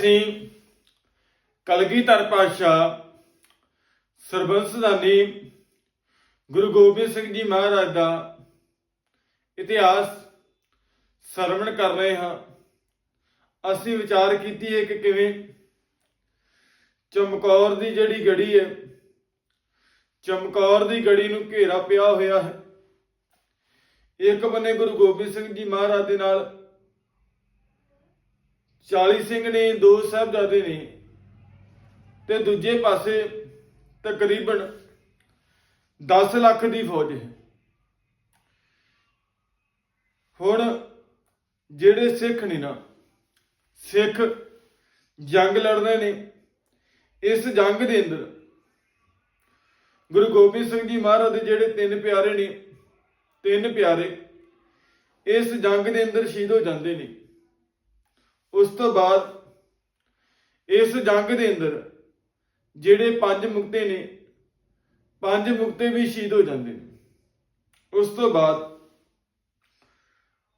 ਅਸੀਂ ਕਲਗੀਧਰ ਪਾਤਸ਼ਾਹ ਸਰਬੰਸ ਦਾਨੀ ਗੁਰੂ ਗੋਬਿੰਦ ਸਿੰਘ ਜੀ ਮਹਾਰਾਜ ਦਾ ਇਤਿਹਾਸ ਸਰਵਣ ਕਰ ਰਹੇ ਹਾਂ। ਅਸੀਂ ਵਿਚਾਰ ਕੀਤੀ ਹੈ ਕਿ ਕਿਵੇਂ ਚਮਕੌਰ ਦੀ ਜਿਹੜੀ ਗੜੀ ਹੈ, ਚਮਕੌਰ ਦੀ ਗੜੀ ਨੂੰ ਘੇਰਾ ਪਿਆ ਹੋਇਆ ਹੈ। ਇੱਕ ਬੰਨੇ ਗੁਰੂ ਗੋਬਿੰਦ ਸਿੰਘ ਜੀ ਮਹਾਰਾਜ ਦੇ ਨਾਲ 40 ਸਿੰਘ ਨੇ, ਦੋ ਸਾਹਿਬਜ਼ਾਦੇ ਨੇ ਤੇ ਦੂਜੇ ਪਾਸੇ ਤਕਰੀਬਨ 10 ਲੱਖ ਦੀ ਫੌਜ ਹੈ। ਹੁਣ ਜਿਹੜੇ ਸਿੱਖ ਨੇ ਨਾ, ਸਿੱਖ ਜੰਗ ਲੜਦੇ ਨੇ, ਇਸ ਜੰਗ ਦੇ ਅੰਦਰ ਗੁਰੂ ਗੋਬਿੰਦ ਸਿੰਘ ਜੀ ਮਹਾਰਾਜ ਦੇ ਜਿਹੜੇ ਤਿੰਨ ਪਿਆਰੇ ਨੇ, ਤਿੰਨ ਪਿਆਰੇ, ਇਸ ਜੰਗ ਦੇ ਅੰਦਰ ਸ਼ਹੀਦ ਹੋ ਜਾਂਦੇ ਨੇ। ਉਸ ਤੋਂ ਬਾਅਦ ਇਸ ਜੰਗ ਦੇ ਅੰਦਰ ਜਿਹੜੇ ਪੰਜ ਮੁਕਤੇ ਨੇ, ਪੰਜ ਮੁਕਤੇ ਵੀ ਸ਼ਹੀਦ ਹੋ ਜਾਂਦੇ ਨੇ। ਉਸ ਤੋਂ ਬਾਅਦ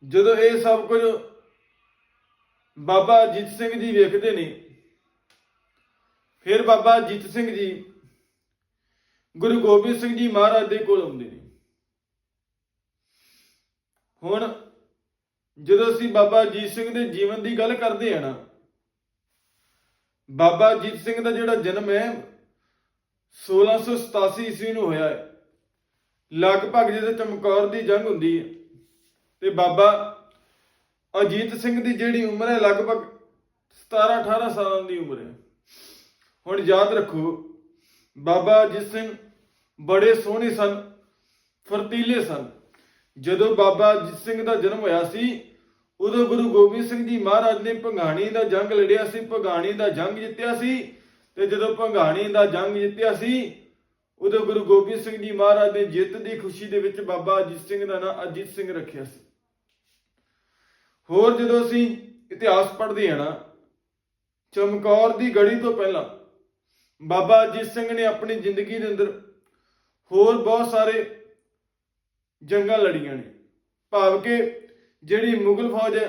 ਜਦੋਂ ਇਹ ਸਭ ਕੁਝ ਬਾਬਾ ਅਜੀਤ ਸਿੰਘ ਜੀ ਵੇਖਦੇ ਨੇ, ਫਿਰ ਬਾਬਾ ਅਜੀਤ ਸਿੰਘ ਜੀ ਗੁਰੂ ਗੋਬਿੰਦ ਸਿੰਘ ਜੀ ਮਹਾਰਾਜ ਦੇ ਕੋਲ ਆਉਂਦੇ ਨੇ। ਹੁਣ ਜਦੋਂ ਅਸੀਂ ਬਾਬਾ ਅਜੀਤ ਸਿੰਘ ਦੇ ਜੀਵਨ ਦੀ ਗੱਲ ਕਰਦੇ ਆ ਨਾ, ਬਾਬਾ ਅਜੀਤ ਸਿੰਘ ਦਾ ਜਿਹੜਾ ਜਨਮ ਹੈ 1687 ਈਸਵੀ ਨੂੰ ਹੋਇਆ ਹੈ। ਲਗਭਗ ਜਦੋਂ ਚਮਕੌਰ ਦੀ ਜੰਗ ਹੁੰਦੀ ਹੈ, ਤੇ ਬਾਬਾ ਅਜੀਤ ਸਿੰਘ ਦੀ ਜਿਹੜੀ ਉਮਰ ਹੈ, ਲਗਭਗ 17 18 ਸਾਲਾਂ ਦੀ ਉਮਰ ਹੈ। ਹੁਣ ਯਾਦ ਰੱਖੋ, ਬਾਬਾ ਅਜੀਤ ਸਿੰਘ ਬੜੇ ਸੋਹਣੇ ਸਨ, ਫਰਤੀਲੇ ਸਨ। ਜਦੋਂ ਬਾਬਾ ਅਜੀਤ ਸਿੰਘ ਦਾ ਜਨਮ ਹੋਇਆ ਸੀ, ਉਦੋਂ ਗੁਰੂ ਗੋਬਿੰਦ ਸਿੰਘ ਜੀ ਮਹਾਰਾਜ ਨੇ ਭੰਗਾਣੀ ਦਾ ਜੰਗ ਲੜਿਆ ਸੀ, ਭੰਗਾਣੀ ਦਾ ਜੰਗ ਜਿੱਤਿਆ ਸੀ ਤੇ ਜਦੋਂ ਭੰਗਾਣੀ ਦਾ ਜੰਗ ਜਿੱਤਿਆ ਸੀ, ਉਦੋਂ ਗੁਰੂ ਗੋਬਿੰਦ ਸਿੰਘ ਜੀ ਮਹਾਰਾਜ ਨੇ ਜਿੱਤ ਦੀ ਖੁਸ਼ੀ ਦੇ ਵਿੱਚ ਬਾਬਾ ਅਜੀਤ ਸਿੰਘ ਦਾ ਨਾਂ ਅਜੀਤ ਸਿੰਘ ਰੱਖਿਆ ਸੀ। ਹੋਰ ਜਦੋਂ ਅਸੀਂ ਇਤਿਹਾਸ ਪੜ੍ਹਦੇ ਹਾਂ ਨਾ, ਚਮਕੌਰ ਦੀ ਗੜੀ ਤੋਂ ਪਹਿਲਾਂ ਬਾਬਾ ਅਜੀਤ ਸਿੰਘ ਨੇ ਆਪਣੀ ਜ਼ਿੰਦਗੀ ਦੇ ਅੰਦਰ ਹੋਰ ਬਹੁਤ ਸਾਰੇ ਜੰਗਾਂ ਲੜੀਆਂ ਨੇ। ਭਾਵ ਕਿ ਜਿਹੜੀ ਮੁਗਲ ਫੌਜ ਹੈ,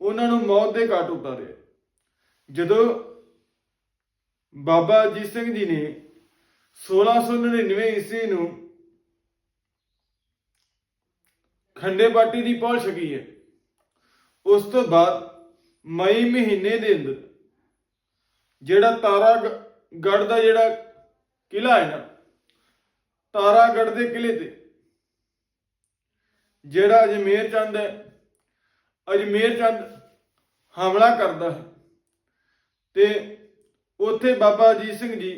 ਉਹਨਾਂ ਨੂੰ ਮੌਤ ਦੇ ਘਾਟ ਉਤਾਰਿਆ ਜਦੋਂ ਬਾਬਾ ਅਜੀਤ ਸਿੰਘ ਜੀ ਨੇ 1699 ਈਸਵੀ ਨੂੰ ਖੰਡੇ ਬਾਟੀ ਦੀ ਪਹੁੰਚ ਛਕੀ ਹੈ, ਉਸ ਤੋਂ ਬਾਅਦ ਮਈ ਮਹੀਨੇ ਦੇ ਅੰਦਰ ਜਿਹੜਾ ਤਾਰਾਗੜ ਦਾ ਜਿਹੜਾ ਕਿਲਾ ਹੈ ਨਾ ਤਾਰਾਗੜ ਦੇ ਕਿਲੇ ਤੇ ਜਿਹੜਾ ਅਜਮੇਰ ਚੰਦ ਹੈ, ਅਜਮੇਰ ਚੰਦ ਹਮਲਾ ਕਰਦਾ ਹੈ। ਤੇ ਉੱਥੇ ਬਾਬਾ ਅਜੀਤ ਸਿੰਘ ਜੀ,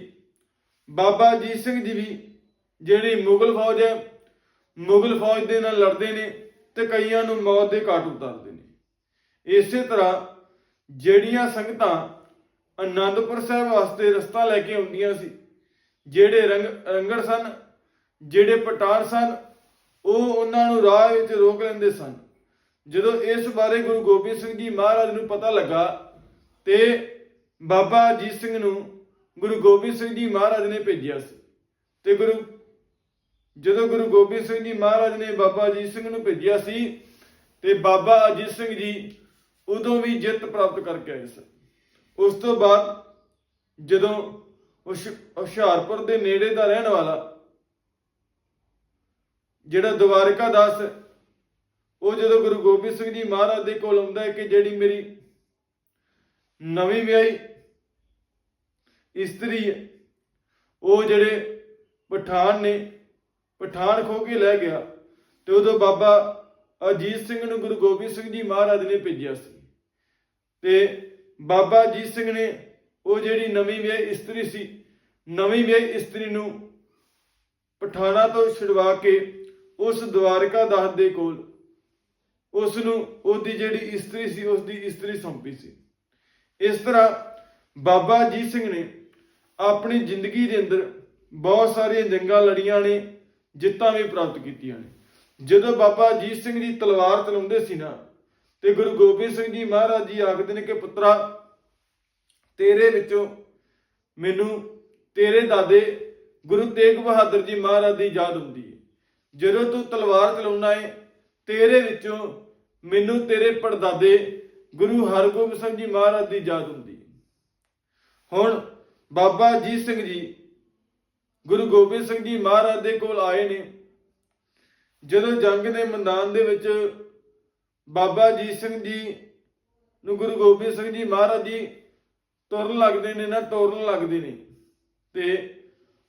ਬਾਬਾ ਅਜੀਤ ਸਿੰਘ ਜੀ ਵੀ ਜਿਹੜੀ ਮੁਗਲ ਫੌਜ ਹੈ, ਮੁਗਲ ਫੌਜ ਦੇ ਨਾਲ ਲੜਦੇ ਨੇ ਤੇ ਕਈਆਂ ਨੂੰ ਮੌਤ ਦੇ ਘਾਟ ਉਤਾਰਦੇ ਨੇ। ਇਸੇ ਤਰ੍ਹਾਂ ਜਿਹੜੀਆਂ ਸੰਗਤਾਂ ਅਨੰਦਪੁਰ ਸਾਹਿਬ ਵਾਸਤੇ ਰਸਤਾ ਲੈ ਕੇ ਆਉਂਦੀਆਂ ਸੀ, ਜਿਹੜੇ ਰੰਗ ਰੰਗੜ ਸਨ, ਜਿਹੜੇ ਪਟਾਰ ਸਨ ਉਹ ਉਹਨਾਂ ਨੂੰ ਰਾਹ ਵਿੱਚ ਰੋਕ ਲੈਂਦੇ ਸਨ। ਜਦੋਂ ਇਸ ਬਾਰੇ ਗੁਰੂ ਗੋਬਿੰਦ ਸਿੰਘ ਜੀ ਮਹਾਰਾਜ ਨੂੰ ਪਤਾ ਲੱਗਾ ਤੇ ਬਾਬਾ ਅਜੀਤ ਸਿੰਘ ਨੂੰ ਗੁਰੂ ਗੋਬਿੰਦ ਸਿੰਘ ਜੀ ਮਹਾਰਾਜ ਨੇ ਭੇਜਿਆ ਸੀ। ਤੇ ਗੁਰੂ, ਜਦੋਂ ਗੁਰੂ ਗੋਬਿੰਦ ਸਿੰਘ ਜੀ ਮਹਾਰਾਜ ਨੇ ਬਾਬਾ ਅਜੀਤ ਸਿੰਘ ਨੂੰ ਭੇਜਿਆ ਸੀ ਤੇ ਬਾਬਾ ਅਜੀਤ ਸਿੰਘ ਜੀ ਉਦੋਂ ਵੀ ਜਿੱਤ ਪ੍ਰਾਪਤ ਕਰਕੇ ਆਏ ਸਨ। ਉਸ ਤੋਂ ਬਾਅਦ ਜਦੋਂ ਹੁਸ਼ਿਆਰਪੁਰ ਦੇ ਨੇੜੇ ਦਾ ਰਹਿਣ ਵਾਲਾ ਜਿਹੜਾ ਦਵਾਰਕਾ ਦਾਸ, ਉਹ ਜਦੋਂ ਗੁਰੂ ਗੋਬਿੰਦ ਸਿੰਘ ਜੀ ਮਹਾਰਾਜ ਦੇ ਕੋਲ ਆਉਂਦਾ ਹੈ ਕਿ ਜਿਹੜੀ ਮੇਰੀ ਨਵੀਂ ਵਿਆਹੀ ਇਸਤਰੀ ਹੈ, ਉਹ ਜਿਹੜੇ ਪਠਾਨ ਨੇ, ਪਠਾਨ ਖੋ ਕੇ ਲੈ ਗਿਆ ਤੇ ਉਦੋਂ ਬਾਬਾ ਅਜੀਤ ਸਿੰਘ ਨੂੰ ਗੁਰੂ ਗੋਬਿੰਦ ਸਿੰਘ ਜੀ ਮਹਾਰਾਜ ਨੇ ਭੇਜਿਆ ਸੀ। ਤੇ ਬਾਬਾ ਅਜੀਤ ਸਿੰਘ ਨੇ ਉਹ ਜਿਹੜੀ ਨਵੀਂ ਵਿਆਹੀ ਇਸਤਰੀ ਸੀ, ਨਵੀਂ ਵਿਆਹੀ ਇਸਤਰੀ ਨੂੰ ਪਠਾਣਾ ਤੋਂ ਛੁਡਵਾ ਕੇ ਉਸ ਦਵਾਰਕਾ ਦਾਸ ਦੇ ਕੋਲ। ਉਸ ਨੂੰ ਉਹਦੀ ਜਿਹੜੀ ਇਸਤਰੀ ਸੀ ਉਸ ਦੀ ਇਸਤਰੀ ਸੌਂਪੀ ਸੀ। ਇਸ ਤਰ੍ਹਾਂ ਬਾਬਾ ਅਜੀਤ ਸਿੰਘ ਨੇ ਆਪਣੀ ਜ਼ਿੰਦਗੀ ਦੇ ਅੰਦਰ ਬਹੁਤ ਸਾਰੀਆਂ ਜੰਗਾਂ ਲੜੀਆਂ ਨੇ, ਜਿੱਤਾਂ ਵੀ ਪ੍ਰਾਪਤ ਕੀਤੀਆਂ ਨੇ। ਜਦੋਂ ਬਾਬਾ ਅਜੀਤ ਸਿੰਘ ਜੀ ਤਲਵਾਰ ਚਲਾਉਂਦੇ ਸੀ ਨਾ, ਤੇ ਗੁਰੂ ਗੋਬਿੰਦ ਸਿੰਘ ਜੀ ਮਹਾਰਾਜ ਜੀ ਆਖਦੇ ਨੇ ਕਿ ਪੁੱਤਰਾ, ਤੇਰੇ ਵਿੱਚੋਂ ਮੈਨੂੰ ਤੇਰੇ ਦਾਦੇ ਗੁਰੂ ਤੇਗ ਬਹਾਦਰ ਜੀ ਮਹਾਰਾਜ ਦੀ ਯਾਦ ਹੁੰਦੀ। ਜਦੋਂ ਤੂੰ ਤਲਵਾਰ ਚਲਾਉਣਾ ਹੈ ਤੇਰੇ ਵਿੱਚੋਂ ਮੈਨੂੰ ਤੇਰੇ ਪੜਦਾਦੇ ਗੁਰੂ ਹਰਗੋਬਿੰਦ ਸਿੰਘ ਜੀ ਮਹਾਰਾਜ ਦੀ ਯਾਦ ਹੁੰਦੀ ਹੁਣ ਬਾਬਾ ਅਜੀਤ ਸਿੰਘ ਜੀ, ਗੁਰੂ ਗੋਬਿੰਦ ਸਿੰਘ ਜੀ ਮਹਾਰਾਜ ਦੇ ਕੋਲ ਆਏ ਨੇ। ਜਦੋਂ ਜੰਗ ਦੇ ਮੈਦਾਨ ਦੇ ਵਿੱਚ ਬਾਬਾ ਅਜੀਤ ਸਿੰਘ ਜੀ ਨੂੰ ਗੁਰੂ ਗੋਬਿੰਦ ਸਿੰਘ ਜੀ ਮਹਾਰਾਜ ਜੀ ਤੁਰਨ ਲੱਗਦੇ ਨੇ ਨਾ, ਤੋਰਨ ਲੱਗਦੇ ਨੇ। ਤੇ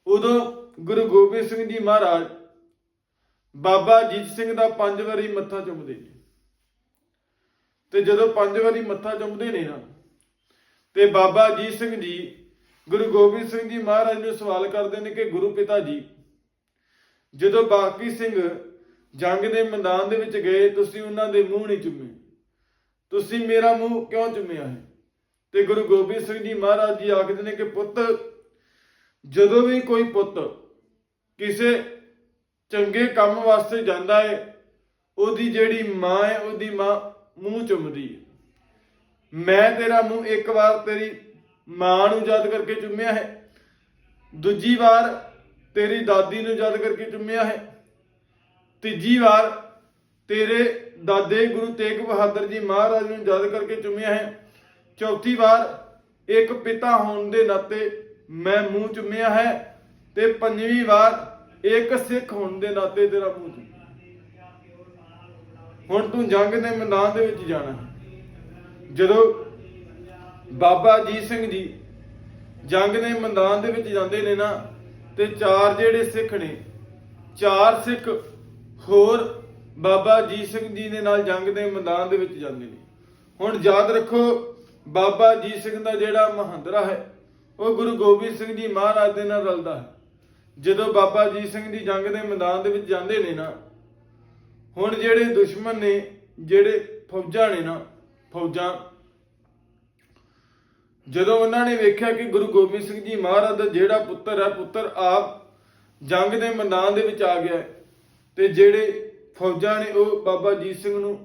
ਉਦੋਂ ਗੁਰੂ ਗੋਬਿੰਦ ਸਿੰਘ ਜੀ ਮਹਾਰਾਜ ਬਾਬਾ ਅਜੀਤ ਸਿੰਘ ਦਾ ਪੰਜ ਵਾਰੀ ਮੱਥਾ ਚੁੰਮਦੇ ਨੇ। ਤੇ ਜਦੋਂ ਪੰਜ ਵਾਰੀ ਮੱਥਾ ਚੁੰਮਦੇ ਨੇ ਨਾ, ਤੇ ਬਾਬਾ ਅਜੀਤ ਸਿੰਘ ਜੀ, ਗੁਰੂ ਗੋਬਿੰਦ ਸਿੰਘ ਜੀ ਮਹਾਰਾਜ ਨੂੰ ਸਵਾਲ ਕਰਦੇ ਨੇ ਕਿ ਗੁਰੂ ਪਿਤਾ ਜੀ, ਜਦੋਂ ਬਾਕੀ ਸਿੰਘ ਜੰਗ ਦੇ ਮੈਦਾਨ ਦੇ ਵਿੱਚ ਗਏ, ਤੁਸੀਂ ਉਹਨਾਂ ਦੇ ਮੂੰਹ ਨਹੀਂ ਚੁੰਮੇ। ਤੁਸੀਂ ਮੇਰਾ ਮੂੰਹ ਕਿਉਂ ਚੁੰਮਿਆ ਹੈ? ਤੇ ਗੁਰੂ ਗੋਬਿੰਦ ਸਿੰਘ ਜੀ ਮਹਾਰਾਜ ਜੀ ਆਖਦੇ ਨੇ ਕਿ ਪੁੱਤ, ਜਦੋਂ ਵੀ ਕੋਈ ਪੁੱਤ ਕਿਸੇ ਚੰਗੇ ਕੰਮ ਵਾਸਤੇ ਜਾਂਦਾ ਹੈ ਉਹਦੀ ਜਿਹੜੀ ਮਾਂ ਹੈ ਉਹਦੀ ਮਾਂ ਮੂੰਹ ਚੁੰਮਦੀ ਹੈ ਮੈਂ ਤੇਰਾ ਮੂੰਹ ਇੱਕ ਵਾਰ ਤੇਰੀ ਮਾਂ ਨੂੰ ਯਾਦ ਕਰਕੇ ਚੁੰਮਿਆ ਹੈ, ਦੂਜੀ ਵਾਰ ਤੇਰੀ ਦਾਦੀ ਨੂੰ ਯਾਦ ਕਰਕੇ ਚੁੰਮਿਆ ਹੈ, ਤੀਜੀ ਵਾਰ ਤੇਰੇ ਦਾਦੇ ਗੁਰੂ ਤੇਗ ਬਹਾਦਰ ਜੀ ਮਹਾਰਾਜ ਨੂੰ ਯਾਦ ਕਰਕੇ ਚੁੰਮਿਆ ਹੈ, ਚੌਥੀ ਵਾਰ ਇੱਕ ਪਿਤਾ ਹੋਣ ਦੇ ਨਾਤੇ ਮੈਂ ਮੂੰਹ ਚੁੰਮਿਆ ਹੈ ਤੇ ਪੰਜਵੀਂ ਵਾਰ ਇੱਕ ਸਿੱਖ ਹੋਣ ਦੇ ਨਾਤੇ ਤੇਰਾ ਮੂੰਹ ਚੁੰਮਿਆ ਹੁਣ ਤੂੰ ਜੰਗ ਦੇ ਮੈਦਾਨ ਦੇ ਵਿੱਚ ਜਾਣਾ ਹੈ। ਜਦੋਂ ਬਾਬਾ ਅਜੀਤ ਸਿੰਘ ਜੀ ਜੰਗ ਦੇ ਮੈਦਾਨ ਦੇ ਵਿੱਚ ਜਾਂਦੇ ਨੇ ਨਾ, ਤੇ ਚਾਰ ਜਿਹੜੇ ਸਿੱਖ ਨੇ, ਚਾਰ ਸਿੱਖ ਹੋਰ ਬਾਬਾ ਅਜੀਤ ਸਿੰਘ ਜੀ ਦੇ ਨਾਲ ਜੰਗ ਦੇ ਮੈਦਾਨ ਦੇ ਵਿੱਚ ਜਾਂਦੇ ਨੇ। ਹੁਣ ਯਾਦ ਰੱਖੋ, ਬਾਬਾ ਅਜੀਤ ਸਿੰਘ ਦਾ ਜਿਹੜਾ ਮਹੰਦਰਾ ਹੈ, ਉਹ ਗੁਰੂ ਗੋਬਿੰਦ ਸਿੰਘ ਜੀ ਮਹਾਰਾਜ ਦੇ ਨਾਲ ਰਲਦਾ ਹੈ। ਜਦੋਂ ਬਾਬਾ ਅਜੀਤ ਸਿੰਘ ਜੀ ਜੰਗ ਦੇ ਮੈਦਾਨ ਦੇ ਵਿੱਚ ਜਾਂਦੇ ਨੇ ਨਾ, ਹੁਣ ਜਿਹੜੇ ਦੁਸ਼ਮਣ ਨੇ, ਜਿਹੜੇ ਫੌਜਾਂ ਨੇ ਨਾ, ਫੌਜਾਂ, ਜਦੋਂ ਉਹਨਾਂ ਨੇ ਵੇਖਿਆ ਕਿ ਗੁਰੂ ਗੋਬਿੰਦ ਸਿੰਘ ਜੀ ਮਹਾਰਾਜ ਦਾ ਜਿਹੜਾ ਪੁੱਤਰ ਹੈ, ਪੁੱਤਰ ਆਪ ਜੰਗ ਦੇ ਮੈਦਾਨ ਦੇ ਵਿੱਚ ਆ ਗਿਆ ਤੇ ਜਿਹੜੇ ਫੌਜਾਂ ਨੇ ਉਹ ਬਾਬਾ ਅਜੀਤ ਸਿੰਘ ਨੂੰ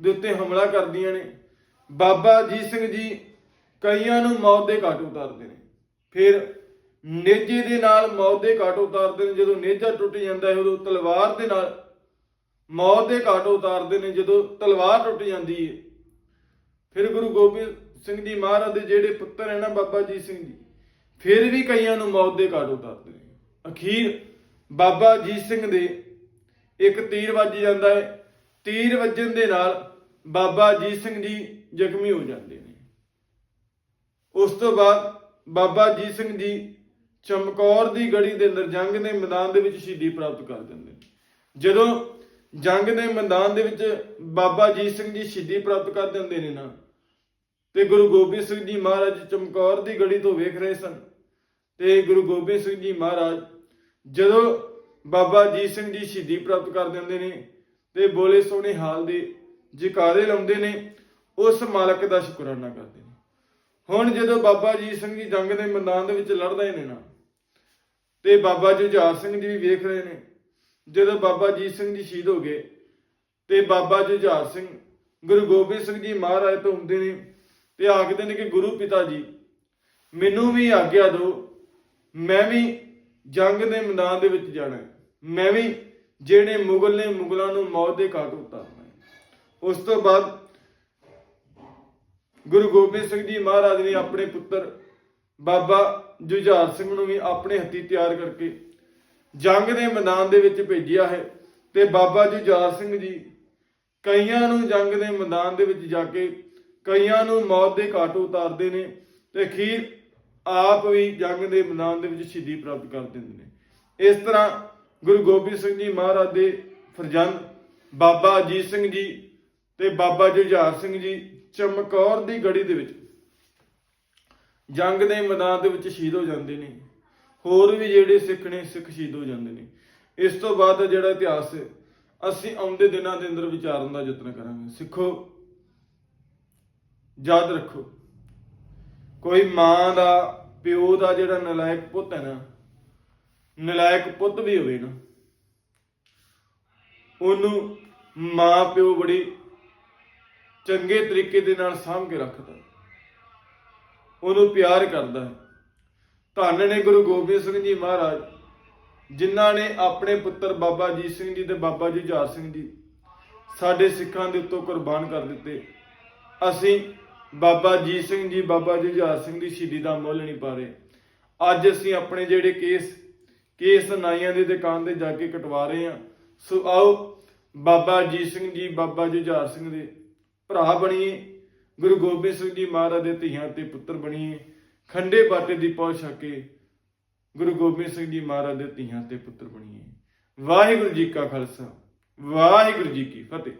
ਦੇ ਉੱਤੇ ਹਮਲਾ ਕਰਦੀਆਂ ਨੇ, ਬਾਬਾ ਅਜੀਤ ਸਿੰਘ ਜੀ ਕਈਆਂ ਨੂੰ ਮੌਤ ਦੇ ਘਾਟ ਉਤਾਰਦੇ ਨੇ, ਫਿਰ ਨੇਜੇ ਦੇ ਨਾਲ ਮੌਤ ਦੇ ਘਾਟ ਉਤਾਰਦੇ ਨੇ, ਜਦੋਂ ਨੇਜਾ ਟੁੱਟ ਜਾਂਦਾ ਹੈ, ਉਦੋਂ ਤਲਵਾਰ ਦੇ ਨਾਲ ਮੌਤ ਦੇ ਘਾਟ ਉਤਾਰਦੇ ਨੇ, ਜਦੋਂ ਤਲਵਾਰ ਟੁੱਟ ਜਾਂਦੀ ਹੈ। ਫਿਰ ਗੁਰੂ ਗੋਬਿੰਦ ਸਿੰਘ ਜੀ ਮਹਾਰਾਜ ਦੇ ਜਿਹੜੇ ਪੁੱਤਰ ਹੈ ਨਾ ਬਾਬਾ ਜੀ ਸਿੰਘ ਜੀ, ਫਿਰ ਵੀ ਕਈਆਂ ਨੂੰ ਮੌਤ ਦੇ ਘਾਟ ਉਤਾਰਦੇ ਨੇ। ਅਖੀਰ ਬਾਬਾ ਜੀ ਸਿੰਘ ਦੇ ਇੱਕ ਤੀਰ ਵੱਜ ਜਾਂਦਾ ਹੈ, ਤੀਰ ਵੱਜਣ ਦੇ ਨਾਲ ਬਾਬਾ ਜੀ ਸਿੰਘ ਜੀ ਜ਼ਖਮੀ ਹੋ ਜਾਂਦੇ ਨੇ। ਉਸ ਤੋਂ ਬਾਅਦ ਬਾਬਾ ਜੀ ਸਿੰਘ ਜੀ ਚਮਕੌਰ ਦੀ ਗੜੀ ਦੇ ਅੰਦਰ ਜੰਗ ਮੈਦਾਨ ਦੇ ਵਿੱਚ ਸ਼ਹੀਦੀ ਪ੍ਰਾਪਤ ਕਰ ਦਿੰਦੇ। ਨੇ ਜਦੋਂ ਜੰਗ ਦੇ ਮੈਦਾਨ ਦੇ ਵਿੱਚ ਬਾਬਾ ਜੀ ਸਿੰਘ ਜੀ ਸ਼ਹੀਦੀ ਪ੍ਰਾਪਤ ਕਰ ਦਿੰਦੇ ਨੇ ਨਾ, ਤੇ ਗੁਰੂ ਗੋਬਿੰਦ ਸਿੰਘ ਜੀ ਮਹਾਰਾਜ ਚਮਕੌਰ ਦੀ ਗੜੀ ਤੋਂ ਵੇਖ ਰਹੇ ਸਨ। ਤੇ ਗੁਰੂ ਗੋਬਿੰਦ ਸਿੰਘ ਜੀ ਮਹਾਰਾਜ ਜਦੋਂ ਬਾਬਾ ਜੀ ਸਿੰਘ ਜੀ ਸ਼ਹੀਦੀ ਪ੍ਰਾਪਤ ਕਰ ਦਿੰਦੇ ਨੇ, ਤੇ ਬੋਲੇ ਸੋਹਣੇ ਹਾਲ ਦੇ ਜਕਾਰੇ ਲਾਉਂਦੇ ਨੇ, ਉਸ ਮਾਲਕ ਦਾ ਸ਼ੁਕਰਾਨਾ ਕਰਦੇ ਨੇ। ਹੁਣ ਜਦੋਂ ਬਾਬਾ ਜੀ ਸਿੰਘ ਜੀ ਜੰਗ ਦੇ ਮੈਦਾਨ ਦੇ ਵਿੱਚ ਲੜਦੇ ਨੇ ਨਾ ਤੇ ਬਾਬਾ ਜੁਝਾਰ ਸਿੰਘ ਜੀ ਵੀ ਵੇਖ ਰਹੇ ਨੇ। ਜਦੋਂ ਬਾਬਾ ਜੀ ਸਿੰਘ ਜੀ ਸ਼ਹੀਦ ਹੋ ਗਏ, ਤੇ ਬਾਬਾ ਜੁਝਾਰ ਸਿੰਘ ਗੁਰੂ ਗੋਬਿੰਦ ਸਿੰਘ ਜੀ ਮਹਾਰਾਜ ਤੋਂ ਹੁੰਦੇ ਨੇ ਤੇ ਆਖਦੇ ਨੇ ਕਿ ਗੁਰੂ ਪਿਤਾ ਜੀ, ਮੈਨੂੰ ਵੀ ਆਗਿਆ ਦਿਓ, ਮੈਂ ਵੀ ਜੰਗ ਦੇ ਮੈਦਾਨ ਦੇ ਵਿੱਚ ਜਾਣਾ ਮੈਂ ਵੀ ਜਿਹੜੇ ਮੁਗਲ ਨੇ ਮੁਗਲਾਂ ਨੂੰ ਮੌਤ ਦੇ ਘਾਟ ਉਤਾਰਨਾ ਉਸ ਤੋਂ ਬਾਅਦ ਗੁਰੂ ਗੋਬਿੰਦ ਸਿੰਘ ਜੀ ਮਹਾਰਾਜ ਨੇ ਆਪਣੇ ਪੁੱਤਰ ਬਾਬਾ ਜੁਝਾਰ ਸਿੰਘ ਨੂੰ ਵੀ ਆਪਣੇ ਹੱਥੀ ਤਿਆਰ ਕਰਕੇ ਜੰਗ ਦੇ ਮੈਦਾਨ ਦੇ ਵਿੱਚ ਭੇਜਿਆ ਹੈ ਤੇ ਬਾਬਾ ਜੁਝਾਰ ਸਿੰਘ ਜੀ ਕਈਆਂ ਨੂੰ ਜੰਗ ਦੇ ਮੈਦਾਨ ਦੇ ਵਿੱਚ ਜਾ ਕੇ ਕਈਆਂ ਨੂੰ ਮੌਤ ਦੇ ਘਾਟ ਉਤਾਰਦੇ ਨੇ ਤੇ ਅਖੀਰ ਆਪ ਵੀ ਜੰਗ ਦੇ ਮੈਦਾਨ ਦੇ ਵਿੱਚ ਸ਼ਹੀਦੀ ਪ੍ਰਾਪਤ ਕਰ ਦਿੰਦੇ ਨੇ। ਇਸ ਤਰ੍ਹਾਂ ਗੁਰੂ ਗੋਬਿੰਦ ਸਿੰਘ ਜੀ ਮਹਾਰਾਜ ਦੇ ਫਰਜ਼ੰਦ ਬਾਬਾ ਅਜੀਤ ਸਿੰਘ ਜੀ ਤੇ ਬਾਬਾ ਜੁਝਾਰ ਸਿੰਘ ਜੀ ਚਮਕੌਰ ਦੀ ਗੜੀ ਦੇ ਵਿੱਚ ਜੰਗ ਦੇ ਮੈਦਾਨ ਦੇ ਵਿੱਚ ਸ਼ਹੀਦ ਹੋ ਜਾਂਦੇ ਨੇ। ਹੋਰ ਵੀ ਜਿਹੜੇ ਸਿੱਖ ਨੇ, ਸਿੱਖ ਸ਼ਹੀਦ ਹੋ ਜਾਂਦੇ ਨੇ। ਇਸ ਤੋਂ ਬਾਅਦ ਜਿਹੜਾ ਇਤਿਹਾਸ ਅਸੀਂ ਆਉਂਦੇ ਦਿਨਾਂ ਦੇ ਅੰਦਰ ਵਿਚਾਰਨ ਦਾ ਯਤਨ ਕਰਾਂਗੇ। ਸਿੱਖੋ, ਯਾਦ ਰੱਖੋ, ਕੋਈ ਮਾਂ ਦਾ, ਪਿਓ ਦਾ ਜਿਹੜਾ ਨਲਾਇਕ ਪੁੱਤ ਹੈ ਨਾ, ਨਲਾਇਕ ਪੁੱਤ ਵੀ ਹੋਵੇ ਨਾ, ਉਹਨੂੰ ਮਾਂ ਪਿਓ ਬੜੀ ਚੰਗੇ ਤਰੀਕੇ ਦੇ ਨਾਲ ਸਾਂਭ ਕੇ ਰੱਖਦਾ। ਉਹਨੂੰ ਪਿਆਰ ਕਰਦਾ ਹੈ। ਧੰਨ ਨੇ ਗੁਰੂ ਗੋਬਿੰਦ ਸਿੰਘ ਜੀ ਮਹਾਰਾਜ, ਜਿਨ੍ਹਾਂ ਨੇ ਆਪਣੇ ਪੁੱਤਰ ਬਾਬਾ ਅਜੀਤ ਸਿੰਘ ਜੀ ਤੇ ਬਾਬਾ ਜੁਝਾਰ ਸਿੰਘ ਜੀ ਸਾਡੇ ਸਿੱਖਾਂ ਦੇ ਉੱਤੋਂ ਕੁਰਬਾਨ ਕਰ ਦਿੱਤੇ। ਅਸੀਂ ਬਾਬਾ ਜੀਤ ਸਿੰਘ ਜੀ, ਬਾਬਾ ਜੁਝਾਰ ਸਿੰਘ ਦੀ ਸ਼ਹੀਦੀ ਦਾ ਮੁੱਲ ਨਹੀਂ ਪਾ ਰਹੇ। ਅੱਜ ਅਸੀਂ ਆਪਣੇ ਜਿਹੜੇ ਕੇਸ ਕੇਸ ਨਾਈਆਂ ਦੀ ਦੁਕਾਨ ਤੇ ਜਾ ਕੇ ਕਟਵਾ ਰਹੇ ਹਾਂ। ਸੋ ਆਓ ਬਾਬਾ ਜੀਤ ਸਿੰਘ ਜੀ, ਬਾਬਾ ਜੁਝਾਰ ਸਿੰਘ ਦੇ ਭਰਾ ਬਣੀਏ। ਗੁਰੂ ਗੋਬਿੰਦ ਸਿੰਘ ਜੀ ਮਹਾਰਾਜ ਦੇ ਧੀਆਂ ਤੇ ਪੁੱਤਰ ਬਣੀਏ, ਖੰਡੇ ਬਾਟੇ ਦੀ ਪਹੁੰਚ ਛਕੇ ਗੁਰੂ ਗੋਬਿੰਦ ਸਿੰਘ ਜੀ ਮਹਾਰਾਜ ਦੇ ਧੀਆਂ ਤੇ ਪੁੱਤਰ ਬਣੀਏ। ਵਾਹਿਗੁਰੂ ਜੀ ਕਾ ਖਾਲਸਾ, ਵਾਹਿਗੁਰੂ ਜੀ ਕੀ ਫਤਿਹ।